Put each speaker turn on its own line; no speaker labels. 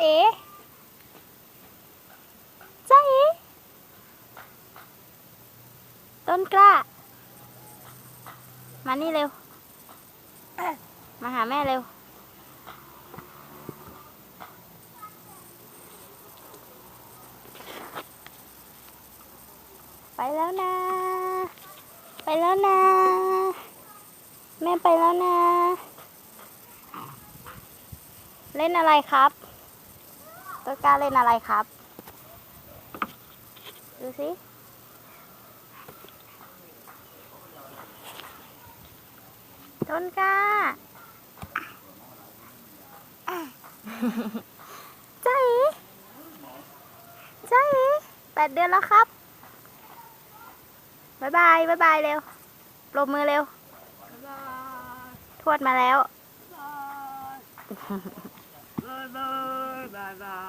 เอ๋จ้าเอ๋ต้นกล้า มานี่เร็ว มาหาแม่เร็ว ไปแล้วนะ ไปแล้วนะ แม่ไปแล้วนะ เล่นอะไรครับ ต้นกล้าเล่นอะไรครับ ดูสิต้นกล้าจ้าเอ๋จ้าเอ๋แปดเดือนแล้วครับบายบายบายบายเร็วปรบมือเร็วทวดมาแล้ว
บ๊ายบาย